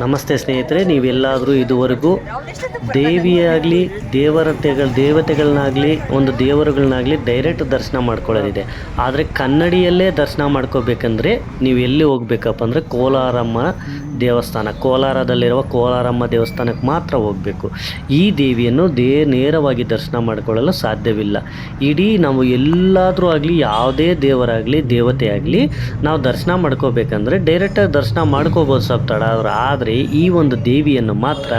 ನಮಸ್ತೆ ಸ್ನೇಹಿತರೆ, ನೀವೆಲ್ಲಾದರೂ ಇದುವರೆಗೂ ದೇವಿಯಾಗಲಿ, ದೇವರತೆಗಳ ದೇವತೆಗಳನ್ನಾಗಲಿ ಒಂದು ದೇವರುಗಳನ್ನಾಗಲಿ ಡೈರೆಕ್ಟ್ ದರ್ಶನ ಮಾಡ್ಕೊಳ್ಳೋದಿದೆ. ಆದರೆ ಕನ್ನಡಿಯಲ್ಲೇ ದರ್ಶನ ಮಾಡ್ಕೋಬೇಕಂದ್ರೆ ನೀವು ಎಲ್ಲಿ ಹೋಗ್ಬೇಕಪ್ಪ ಅಂದರೆ ಕೋಲಾರಮ್ಮ ದೇವಸ್ಥಾನ. ಕೋಲಾರದಲ್ಲಿರುವ ಕೋಲಾರಮ್ಮ ದೇವಸ್ಥಾನಕ್ಕೆ ಮಾತ್ರ ಹೋಗಬೇಕು. ಈ ದೇವಿಯನ್ನು ದೇ, ನೇರವಾಗಿ ದರ್ಶನ ಮಾಡಿಕೊಳ್ಳಲು ಸಾಧ್ಯವಿಲ್ಲ. ಇಡೀ ನಾವು ಎಲ್ಲಾದರೂ ಆಗಲಿ, ಯಾವುದೇ ದೇವರಾಗಲಿ ದೇವತೆ ಆಗಲಿ ನಾವು ದರ್ಶನ ಮಾಡ್ಕೋಬೇಕಂದ್ರೆ ಡೈರೆಕ್ಟಾಗಿ ದರ್ಶನ ಮಾಡ್ಕೋಬೋದು. ಸ್ವಲ್ಪ ತಡ ಆದ್ರೆ ಆದರೆ ಈ ಒಂದು ದೇವಿಯನ್ನು ಮಾತ್ರ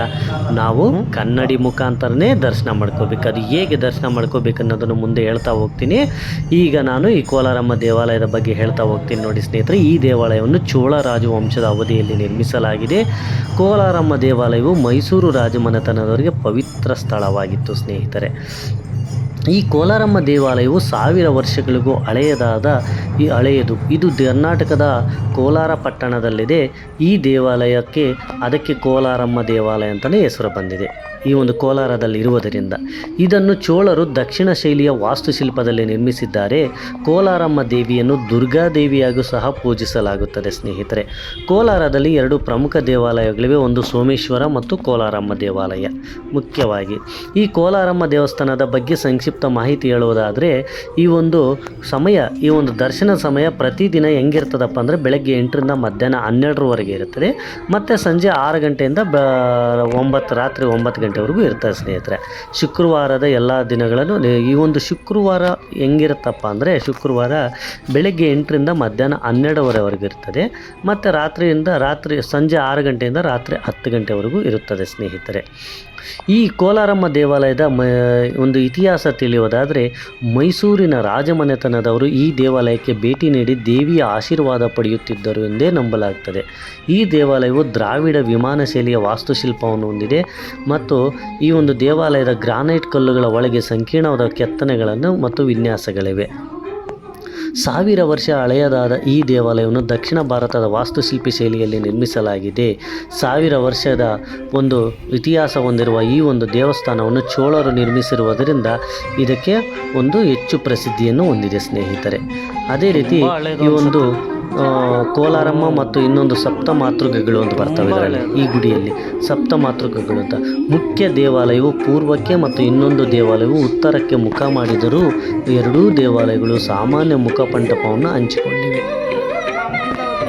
ನಾವು ಕನ್ನಡಿ ಮುಖಾಂತರನೇ ದರ್ಶನ ಮಾಡ್ಕೋಬೇಕು. ಅದು ಹೇಗೆ ದರ್ಶನ ಮಾಡ್ಕೋಬೇಕು ಅನ್ನೋದನ್ನು ಮುಂದೆ ಹೇಳ್ತಾ ಹೋಗ್ತೀನಿ. ಈಗ ನಾನು ಈ ಕೋಲಾರಮ್ಮ ದೇವಾಲಯದ ಬಗ್ಗೆ ಹೇಳ್ತಾ ಹೋಗ್ತೀನಿ ನೋಡಿ ಸ್ನೇಹಿತರೆ. ಈ ದೇವಾಲಯವನ್ನು ಚೋಳ ರಾಜವಂಶದ ಅವಧಿಯಲ್ಲಿ ನಿರ್ಮಿಸಲಾಗಿದೆ. ಕೋಲಾರಮ್ಮ ದೇವಾಲಯವು ಮೈಸೂರು ರಾಜಮನೆತನದವರಿಗೆ ಪವಿತ್ರ ಸ್ಥಳವಾಗಿತ್ತು ಸ್ನೇಹಿತರೆ. ಈ ಕೋಲಾರಮ್ಮ ದೇವಾಲಯವು ಸಾವಿರ ವರ್ಷಗಳಿಗೂ ಹಳೆಯದಾದ ಈ ಹಳೆಯದು. ಇದು ಕರ್ನಾಟಕದ ಕೋಲಾರ ಪಟ್ಟಣದಲ್ಲಿದೆ. ಈ ದೇವಾಲಯಕ್ಕೆ ಅದಕ್ಕೆ ಕೋಲಾರಮ್ಮ ದೇವಾಲಯ ಅಂತಲೇ ಹೆಸರು ಬಂದಿದೆ. ಈ ಒಂದು ಕೋಲಾರದಲ್ಲಿ ಇರುವುದರಿಂದ. ಇದನ್ನು ಚೋಳರು ದಕ್ಷಿಣ ಶೈಲಿಯ ವಾಸ್ತುಶಿಲ್ಪದಲ್ಲಿ ನಿರ್ಮಿಸಿದ್ದಾರೆ. ಕೋಲಾರಮ್ಮ ದೇವಿಯನ್ನು ದುರ್ಗಾದೇವಿಯಾಗೂ ಸಹ ಪೂಜಿಸಲಾಗುತ್ತದೆ ಸ್ನೇಹಿತರೆ. ಕೋಲಾರದಲ್ಲಿ ಎರಡು ಪ್ರಮುಖ ದೇವಾಲಯಗಳಿವೆ, ಒಂದು ಸೋಮೇಶ್ವರ ಮತ್ತು ಕೋಲಾರಮ್ಮ ದೇವಾಲಯ. ಮುಖ್ಯವಾಗಿ, ಈ ಕೋಲಾರಮ್ಮ ದೇವಸ್ಥಾನದ ಬಗ್ಗೆ ಸಂಕ್ಷಿಪ್ತ ಮಾಹಿತಿ ಹೇಳುವುದಾದರೆ, ಈ ಒಂದು ಸಮಯ, ಈ ಒಂದು ದರ್ಶನ ಸಮಯ ಪ್ರತಿದಿನ ಹೆಂಗಿರ್ತದಪ್ಪ ಅಂದರೆ ಬೆಳಗ್ಗೆ ಎಂಟರಿಂದ ಮಧ್ಯಾಹ್ನ ಹನ್ನೆರಡರವರೆಗೆ ಇರುತ್ತದೆ. ಮತ್ತು ಸಂಜೆ ಆರು ಗಂಟೆಯಿಂದ ಬ, ಒಂಬತ್ತು, ರಾತ್ರಿ ಒಂಬತ್ತು ಗಂಟೆವರೆಗೂ ಇರ್ತದೆ ಸ್ನೇಹಿತರೆ. ಶುಕ್ರವಾರದ ಎಲ್ಲ ದಿನಗಳನ್ನು ಈ ಒಂದು ಶುಕ್ರವಾರ ಹೆಂಗಿರುತ್ತಪ್ಪ ಅಂದರೆ ಶುಕ್ರವಾರ ಬೆಳಗ್ಗೆ ಎಂಟರಿಂದ ಮಧ್ಯಾಹ್ನ ಹನ್ನೆರಡುವರೆವರೆಗೂ ಇರ್ತದೆ. ಮತ್ತು ರಾತ್ರಿಯಿಂದ ರಾತ್ರಿ ಸಂಜೆ ಆರು ಗಂಟೆಯಿಂದ ರಾತ್ರಿ ಹತ್ತು ಗಂಟೆವರೆಗೂ ಇರುತ್ತದೆ ಸ್ನೇಹಿತರೆ. ಈ ಕೋಲಾರಮ್ಮ ದೇವಾಲಯದ ಮ, ಒಂದು ಇತಿಹಾಸ ತಿಳಿಯೋದಾದರೆ ಮೈಸೂರಿನ ರಾಜಮನೆತನದವರು ಈ ದೇವಾಲಯಕ್ಕೆ ಭೇಟಿ ನೀಡಿ ದೇವಿಯ ಆಶೀರ್ವಾದ ಪಡೆಯುತ್ತಿದ್ದರು ಎಂದೇ ನಂಬಲಾಗ್ತದೆ. ಈ ದೇವಾಲಯವು ದ್ರಾವಿಡ ವಿಮಾನ ಶೈಲಿಯ ವಾಸ್ತುಶಿಲ್ಪವನ್ನು ಹೊಂದಿದೆ ಮತ್ತು ಈ ಒಂದು ದೇವಾಲಯದ ಗ್ರಾನೈಟ್ ಕಲ್ಲುಗಳ ಒಳಗೆ ಸಂಕೀರ್ಣವಾದ ಕೆತ್ತನೆಗಳನ್ನು ಮತ್ತು ವಿನ್ಯಾಸಗಳಿವೆ. ಸಾವಿರ ವರ್ಷ ಹಳೆಯದಾದ ಈ ದೇವಾಲಯವನ್ನು ದಕ್ಷಿಣ ಭಾರತದ ವಾಸ್ತುಶಿಲ್ಪಿ ಶೈಲಿಯಲ್ಲಿ ನಿರ್ಮಿಸಲಾಗಿದೆ. ಸಾವಿರ ವರ್ಷದ ಒಂದು ಇತಿಹಾಸ ಹೊಂದಿರುವ ಈ ಒಂದು ದೇವಸ್ಥಾನವನ್ನು ಚೋಳರು ನಿರ್ಮಿಸಿರುವುದರಿಂದ ಇದಕ್ಕೆ ಒಂದು ಹೆಚ್ಚು ಪ್ರಸಿದ್ಧಿಯನ್ನು ಹೊಂದಿದೆ, ಸ್ನೇಹಿತರೆ. ಅದೇ ರೀತಿ ಈ ಒಂದು ಕೋಲಾರಮ್ಮ ಮತ್ತು ಇನ್ನೊಂದು ಸಪ್ತ ಮಾತೃಕಗಳು ಅಂತ ಬರ್ತವೆ ಇದರಲ್ಲಿ, ಈ ಗುಡಿಯಲ್ಲಿ. ಸಪ್ತ ಮಾತೃಗಗಳು ಅಂತ. ಮುಖ್ಯ ದೇವಾಲಯವು ಪೂರ್ವಕ್ಕೆ ಮತ್ತು ಇನ್ನೊಂದು ದೇವಾಲಯವು ಉತ್ತರಕ್ಕೆ ಮುಖ ಮಾಡಿದರೂ ಎರಡೂ ದೇವಾಲಯಗಳು ಸಾಮಾನ್ಯ ಮುಖಪಂಟಪವನ್ನು ಹಂಚಿಕೊಂಡಿವೆ.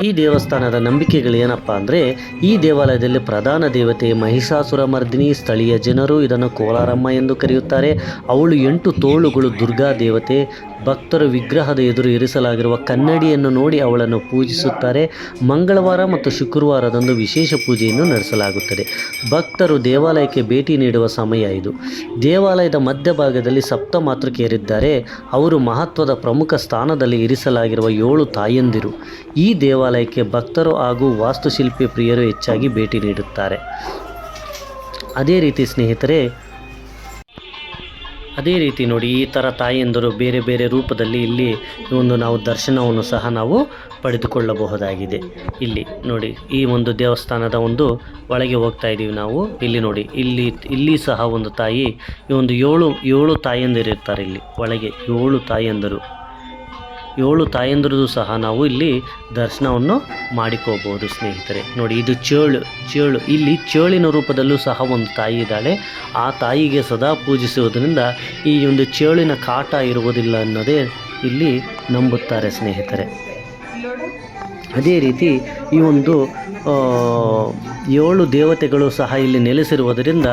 ಈ ದೇವಸ್ಥಾನದ ನಂಬಿಕೆಗಳು ಏನಪ್ಪ ಅಂದರೆ, ಈ ದೇವಾಲಯದಲ್ಲಿ ಪ್ರಧಾನ ದೇವತೆ ಮಹಿಷಾಸುರ ಮರ್ದಿನಿ, ಸ್ಥಳೀಯ ಜನರು ಇದನ್ನು ಕೋಲಾರಮ್ಮ ಎಂದು ಕರೆಯುತ್ತಾರೆ. ಅವಳು ಎಂಟು ತೋಳುಗಳು ದುರ್ಗಾ ದೇವತೆ ಭಕ್ತರು ವಿಗ್ರಹದ ಎದುರು ಇರಿಸಲಾಗಿರುವ ಕನ್ನಡಿಯನ್ನು ನೋಡಿ ಅವಳನ್ನು ಪೂಜಿಸುತ್ತಾರೆ. ಮಂಗಳವಾರ ಮತ್ತು ಶುಕ್ರವಾರದಂದು ವಿಶೇಷ ಪೂಜೆಯನ್ನು ನಡೆಸಲಾಗುತ್ತದೆ. ಭಕ್ತರು ದೇವಾಲಯಕ್ಕೆ ಭೇಟಿ ನೀಡುವ ಸಮಯ ಇದು. ದೇವಾಲಯದ ಮಧ್ಯಭಾಗದಲ್ಲಿ ಸಪ್ತ ಮಾತೃಕೆಯರಿದ್ದಾರೆ. ಅವರು ಮಹತ್ವದ ಪ್ರಮುಖ ಸ್ಥಾನದಲ್ಲಿ ಇರಿಸಲಾಗಿರುವ ಏಳು ತಾಯಂದಿರು. ಈ ದೇವಾಲಯಕ್ಕೆ ಭಕ್ತರು ಹಾಗೂ ವಾಸ್ತುಶಿಲ್ಪಿ ಪ್ರಿಯರು ಹೆಚ್ಚಾಗಿ ಭೇಟಿ ನೀಡುತ್ತಾರೆ. ಅದೇ ರೀತಿ ಸ್ನೇಹಿತರೆ ಅದೇ ರೀತಿ ನೋಡಿ, ಈ ಥರ ತಾಯಿಯಂದರು ಬೇರೆ ಬೇರೆ ರೂಪದಲ್ಲಿ ಇಲ್ಲಿ ಒಂದು ನಾವು ದರ್ಶನವನ್ನು ಸಹ ನಾವು ಪಡೆದುಕೊಳ್ಳಬಹುದಾಗಿದೆ. ಇಲ್ಲಿ ನೋಡಿ, ಈ ಒಂದು ದೇವಸ್ಥಾನದ ಒಂದು ಒಳಗೆ ಹೋಗ್ತಾ ಇದ್ದೀವಿ ನಾವು. ಇಲ್ಲಿ ನೋಡಿ, ಇಲ್ಲಿ ಇಲ್ಲಿ ಸಹ ಒಂದು ತಾಯಿ, ಈ ಒಂದು ಏಳು ಏಳು ತಾಯಂದಿರು ಇರ್ತಾರೆ ಇಲ್ಲಿ. ಒಳಗೆ ಏಳು ತಾಯಂದರು. ಏಳು ತಾಯಂದ್ರದ್ದು ಸಹ ನಾವು ಇಲ್ಲಿ ದರ್ಶನವನ್ನು ಮಾಡಿಕೋಬಹುದು ಸ್ನೇಹಿತರೆ. ನೋಡಿ, ಇದು ಚೇಳು ಚೇಳು. ಇಲ್ಲಿ ಚೇಳಿನ ರೂಪದಲ್ಲೂ ಸಹ ಒಂದು ತಾಯಿ ಇದ್ದಾಳೆ. ಆ ತಾಯಿಗೆ ಸದಾ ಪೂಜಿಸುವುದರಿಂದ ಈ ಒಂದು ಚೇಳಿನ ಕಾಟ ಇರುವುದಿಲ್ಲ ಅನ್ನೋದೇ ಇಲ್ಲಿ ನಂಬುತ್ತಾರೆ, ಸ್ನೇಹಿತರೆ. ಅದೇ ರೀತಿ ಈ ಒಂದು ಏಳು ದೇವತೆಗಳು ಸಹ ಇಲ್ಲಿ ನೆಲೆಸಿರುವುದರಿಂದ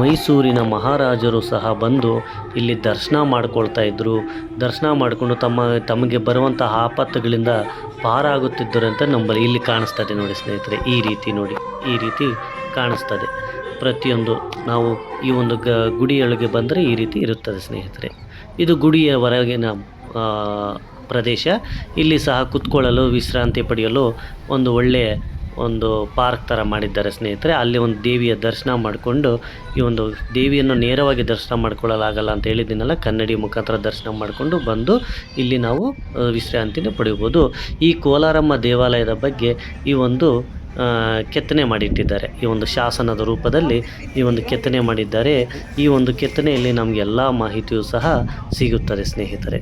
ಮೈಸೂರಿನ ಮಹಾರಾಜರು ಸಹ ಬಂದು ಇಲ್ಲಿ ದರ್ಶನ ಮಾಡ್ಕೊಳ್ತಾ ಇದ್ದರು ದರ್ಶನ ಮಾಡಿಕೊಂಡು ತಮ್ಮ, ತಮಗೆ ಬರುವಂತಹ ಆಪತ್ತುಗಳಿಂದ ಪಾರಾಗುತ್ತಿದ್ದರು ಅಂತ ನಂಬಲ್ಲಿ ಇಲ್ಲಿ ಕಾಣಿಸ್ತದೆ ನೋಡಿ ಸ್ನೇಹಿತರೆ, ಈ ರೀತಿ ನೋಡಿ, ಈ ರೀತಿ ಕಾಣಿಸ್ತದೆ. ಪ್ರತಿಯೊಂದು, ನಾವು ಈ ಒಂದು ಗ, ಗುಡಿಯೊಳಗೆ ಬಂದರೆ ಈ ರೀತಿ ಇರುತ್ತದೆ ಸ್ನೇಹಿತರೆ. ಇದು ಗುಡಿಯ ಹೊರಗಿನ ಪ್ರದೇಶ. ಇಲ್ಲಿ ಸಹ ಕುತ್ಕೊಳ್ಳಲು, ವಿಶ್ರಾಂತಿ ಪಡೆಯಲು ಒಂದು ಒಳ್ಳೆಯ ಒಂದು ಪಾರ್ಕ್ ಥರ ಮಾಡಿದ್ದಾರೆ ಸ್ನೇಹಿತರೆ. ಅಲ್ಲಿ ಒಂದು ದೇವಿಯ ದರ್ಶನ ಮಾಡಿಕೊಂಡು, ಈ ಒಂದು ದೇವಿಯನ್ನು ನೇರವಾಗಿ ದರ್ಶನ ಮಾಡಿಕೊಳ್ಳಲಾಗಲ್ಲ ಅಂತ ಹೇಳಿದ್ದೀನಲ್ಲ, ಕನ್ನಡಿ ಮುಖಾಂತರ ದರ್ಶನ ಮಾಡಿಕೊಂಡು ಬಂದು ಇಲ್ಲಿ ನಾವು ವಿಶ್ರಾಂತಿನ ಪಡೆಯಬಹುದು. ಈ ಕೋಲಾರಮ್ಮ ದೇವಾಲಯದ ಬಗ್ಗೆ ಈ ಒಂದು ಕೆತ್ತನೆ ಮಾಡಿಟ್ಟಿದ್ದಾರೆ. ಈ ಒಂದು ಶಾಸನದ ರೂಪದಲ್ಲಿ ಈ ಒಂದು ಕೆತ್ತನೆ ಮಾಡಿದ್ದಾರೆ. ಈ ಒಂದು ಕೆತ್ತನೆಯಲ್ಲಿ ನಮಗೆಲ್ಲ ಮಾಹಿತಿಯೂ ಸಹ ಸಿಗುತ್ತದೆ ಸ್ನೇಹಿತರೆ.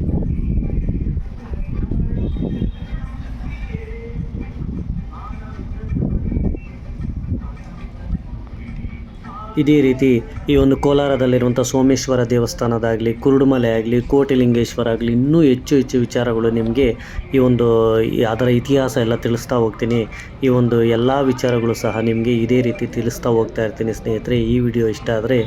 ಇದೇ ರೀತಿ ಈ ಒಂದು ಕೋಲಾರದಲ್ಲಿರುವಂಥ ಸೋಮೇಶ್ವರ ದೇವಸ್ಥಾನದಾಗಲಿ ಕುರುಡುಮಲೆ ಆಗಲಿ ಕೋಟಿಲಿಂಗೇಶ್ವರ ಆಗಲಿ ಇನ್ನೂ ಹೆಚ್ಚು ಹೆಚ್ಚು ವಿಚಾರಗಳು ನಿಮಗೆ ಈ ಒಂದು ಅದರ ಇತಿಹಾಸ ಎಲ್ಲ ತಿಳಿಸ್ತಾ ಹೋಗ್ತೀನಿ. ಈ ಒಂದು ಎಲ್ಲ ವಿಚಾರಗಳು ಸಹ ನಿಮಗೆ ಇದೇ ರೀತಿ ತಿಳಿಸ್ತಾ ಹೋಗ್ತಾ ಇರ್ತೀನಿ ಸ್ನೇಹಿತರೆ. ಈ ವಿಡಿಯೋ ಇಷ್ಟ ಆದರೆ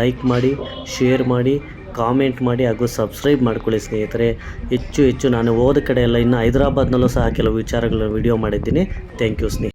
ಲೈಕ್ ಮಾಡಿ, ಶೇರ್ ಮಾಡಿ, ಕಾಮೆಂಟ್ ಮಾಡಿ ಹಾಗೂ ಸಬ್ಸ್ಕ್ರೈಬ್ ಮಾಡ್ಕೊಳ್ಳಿ ಸ್ನೇಹಿತರೆ. ಹೆಚ್ಚು ಹೆಚ್ಚು ನಾನು ಹೋದ ಕಡೆ ಎಲ್ಲ ಇನ್ನು ಹೈದರಾಬಾದ್ನಲ್ಲೂ ಸಹ ಕೆಲವು ವಿಚಾರಗಳನ್ನು ವಿಡಿಯೋ ಮಾಡಿದ್ದೀನಿ. ಥ್ಯಾಂಕ್ ಯು ಸ್ನೇಹಿತರೆ.